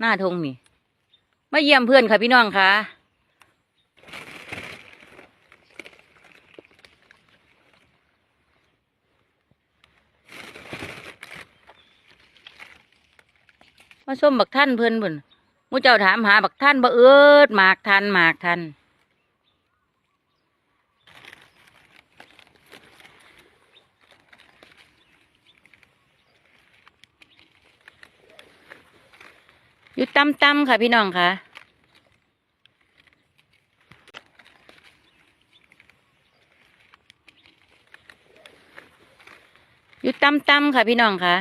หน้าทงนี่ มาเยี่ยมเพื่อนค่ะพี่น้องค่ะมาส้มบักท่านเพื่อนบุญมูเจ้าถามหาบักท่านบ่เอิดหมากทันหมากทัน อยู่ตำตำๆค่ะพี่น้องค่ะอยู่ตำตำๆค่ะพี่น้องค่ะ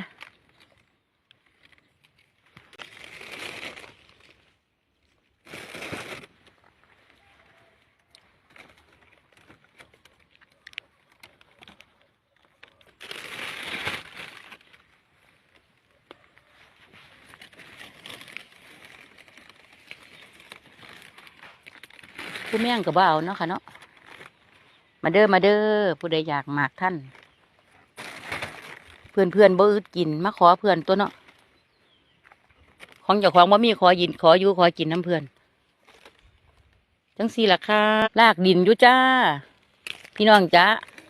ผู้แม่งก็บ่เอาเนาะค่ะเนาะมาเด้อมาเด้อผู้ใดอยากหมากท่าน เพื่อนเพื่อนบ่อึดกินมาขอเพื่อนตัวเนาะของเจ้าของบ่มีขอยินขออยู่ขอกินน้ำเพื่อนจังสี่ล่ะค่ะลากดินอยู่จ้า พี่น้องจ้า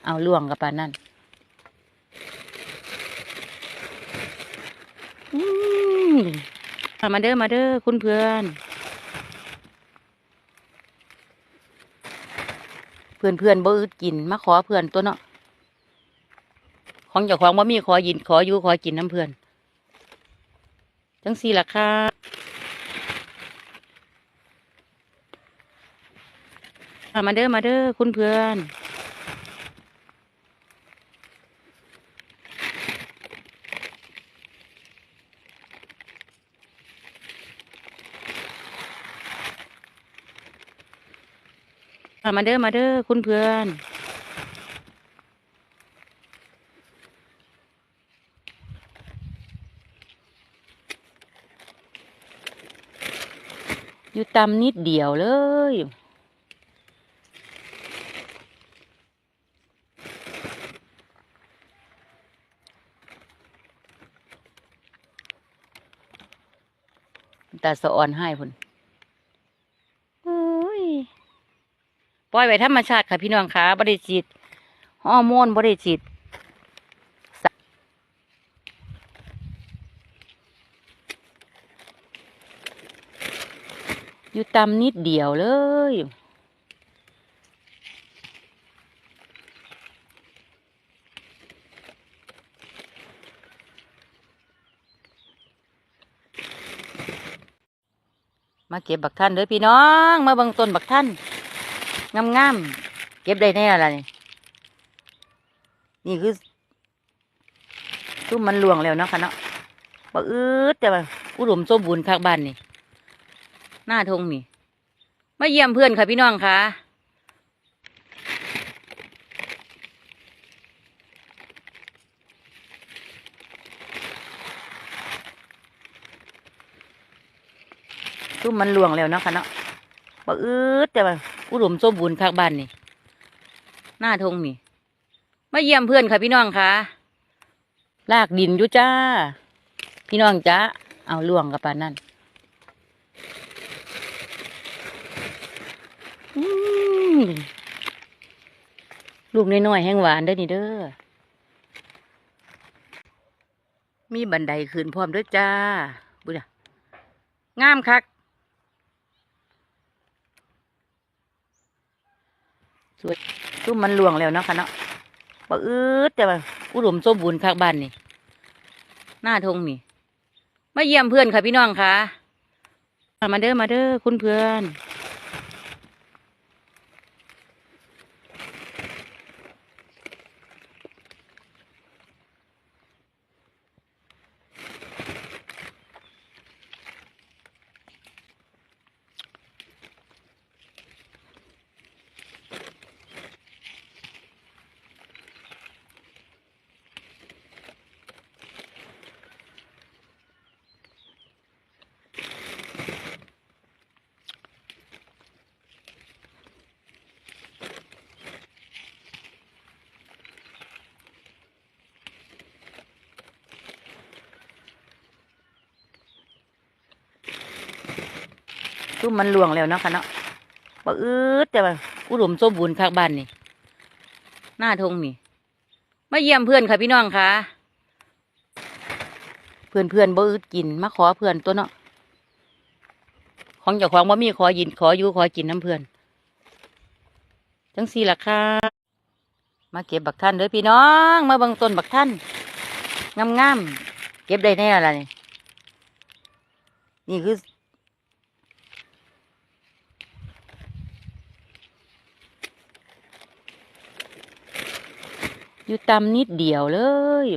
เอาล่วงกับปานนั่นอืมมาเด้อมาเด้อคุณเพื่อน พื่อนเพื่อนบ่อึดกินมาขอเพื่อนตัวเนาะของเจ้าของบ่มีขอยินขออยู่ขอกินน้ำเพื่อนจังสี่ล่ะค่ะมาเด้อมาเด้อคุณเพื่อน มาเด้อมาเด้อคุณเพื่อนอยู่ตำนิดเดียวเลย ตาสะอ่อนให้พุ่นโอ้ย ปล่อยไว้ธรรมชาติค่ะพี่น้องค่ะบริจิตฮอร์โมนบริจิตอยู่ตำนิดเดียวเลย มาเก็บบักท่านเด้อพี่น้อง มาเบิ่งต้นบักท่าน งามๆเก็บได้แน่ละนี่นี่คือซุ้มมันหลวงแล้วเนาะค่ะเนาะบ่อืดแต่ว่าอุดมสมบูรณ์คักบ้านนี่หน้าทงนี่มาเยี่ยมเพื่อนค่ะพี่น้องค่ะซุ้มมันหลวงแล้วเนาะค่ะเนาะบ่อืดแต่ว่า อุดมสมบูรณ์คักบ้านนี่ หน้าทงนี่ มาเยี่ยมเพื่อนค่ะพี่น้องค่ะ ลากดินอยู่จ้า พี่น้องจ้า เอาล่วงกับปานนั่นลูกน้อยๆแห้งหวานเด้อนี่เด้อ มีบันไดขึ้นพร้อมด้วยจ้าบุญงามคัก วยซุ้มมันหลวงแล้วเนาะค่ะเนาะบะอืดแต่ว่าอุดมสมบูรณ์คักบ้านนี่หน้าทงนี่มาเยี่ยมเพื่อนค่ะพี่น้องค่ะ มาเด้อมาเด้อคุณเพื่อน ซุ่มมันลวงแล้วเนาะค่ะเนาะบ่อืดแต่ว่าอุดมสมบูรณ์คักบ้านนี่หน้าทงนี่มาเยี่ยมเพื่อนค่ะพี่น้องค่ะ เพื่อนเพื่อนบ่อึดกินมาขอเพื่อนตัวเนาะของเจ้าของบ่มีขอยินขออยู่ขอกินน้ำเพื่อนจังสี่ล่ะค่ะมาเก็บบักท่านเด้อพี่น้อง มาเบิ่งต้นบักท่านงามๆเก็บได้แน่ละนี่นี่คือ อยู่ตำนิดเดียวเลย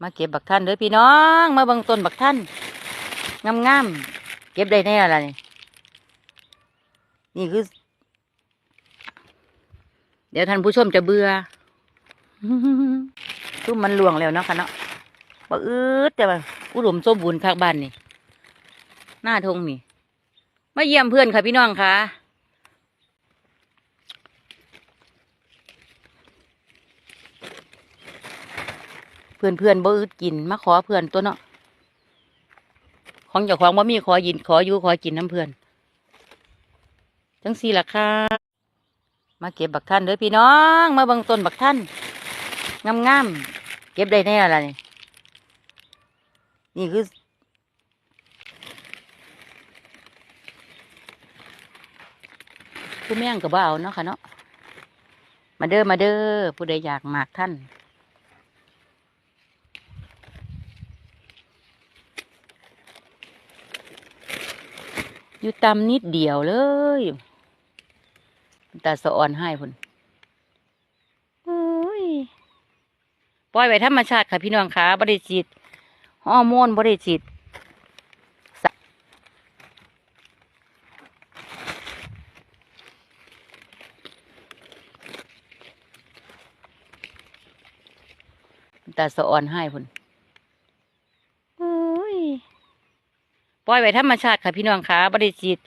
มาเก็บบักท่านเด้อพี่น้อง มาบิ่งต้นบักท่านงามๆเก็บได้แน่ละนี่นี่คือ เดี๋ยวท่านผู้ชมจะเบื่อซุ่มมันหลวงแล้วเนาะค่ะเนาะบ่อืดแต่ว่าอุดมสมบูรณ์คักบ้านนี่ หน้าทงนี่ มาเยี่ยมเพื่อนค่ะพี่น้องค่ะ เพื่อนเพื่อนบ่อึดกินมาขอเพื่อนตัวเนาะของเจ้าของบ่ามีขอยินขออยู่ขอกินน้ำเพื่อนจังสี่ล่ะค่ะมาเก็บบักท่านเด้อพี่น้อง มาเบิ่งต้นบักท่านงามๆเก็บได้แน่ละนี่นี่คือคือแม่งกับเอาเนาะค่ะเนาะมาเด้อมาเด้อผู้ใดอยากหมากท่าน อยู่ตำนิดเดียวเลยตาสะอ่อนให้พุ่นโอ้ยปล่อยไว้ธรรมชาติค่ะพี่น้องค่ะบริจิตฮอร์โมนบริจิตตาสะอ่อนให้พุ่นโอ้ย ปล่อยไว้ธรรมชาติค่ะพี่น้องค่ะบริจิต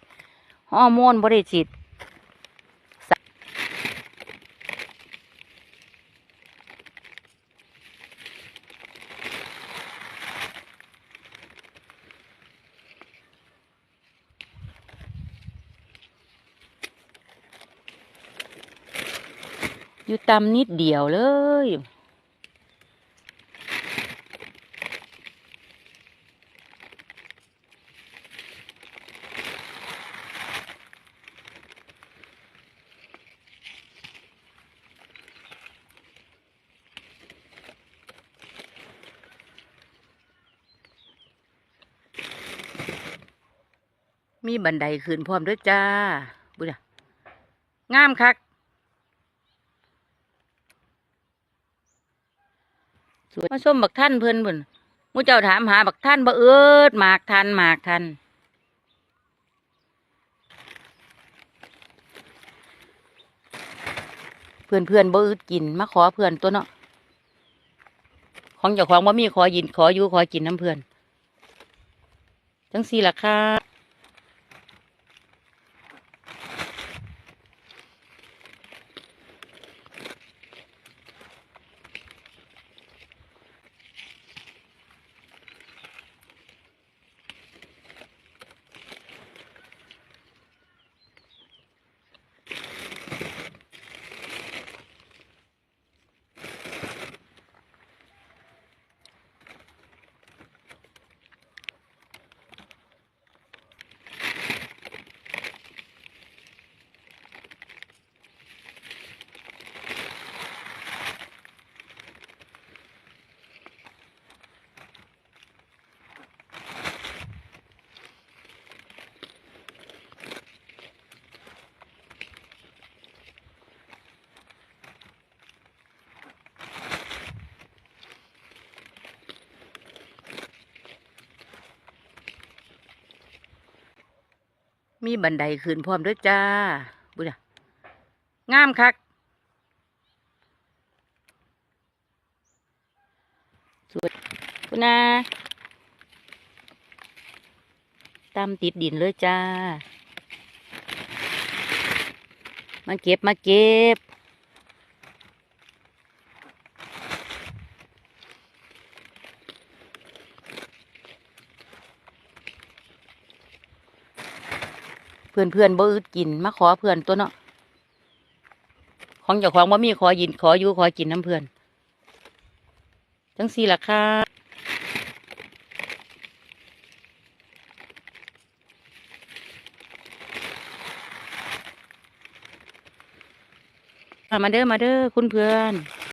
ฮอร์โมนบริจิตอยู่ตำนิดเดียวเลย มีบันไดขึ้นพร้อมด้วยจ้าบุญงามคัก สวยมาส้มบักท่านเพิ่นบุญมูเจ้าถามหาบักท่านบ่เอิดหมากทันหมากทันเพื่อนเพื่อนบ่อึดกินมาขอเพื่อนตัวเนาะของเจ้าของบ่มีขอยินขออยู่ขอกินน้ำเพื่อนจังสี่ล่ะค่ะ มีบันไดขึ้นพร้อมด้วยจ้าบุญะงามคัก สวยคุณนาตามติดดินเลยจ้า มาเก็บมาเก็บ เพื่อนเพื่อนบ่อึดกินมาขอเพื่อนตัวเนาะของเจ้าของบ่มีขอยินขออยู่ขอกินน้ำเพื่อนจังสี่ล่ะค่ะมาเด้อมาเด้อคุณเพื่อน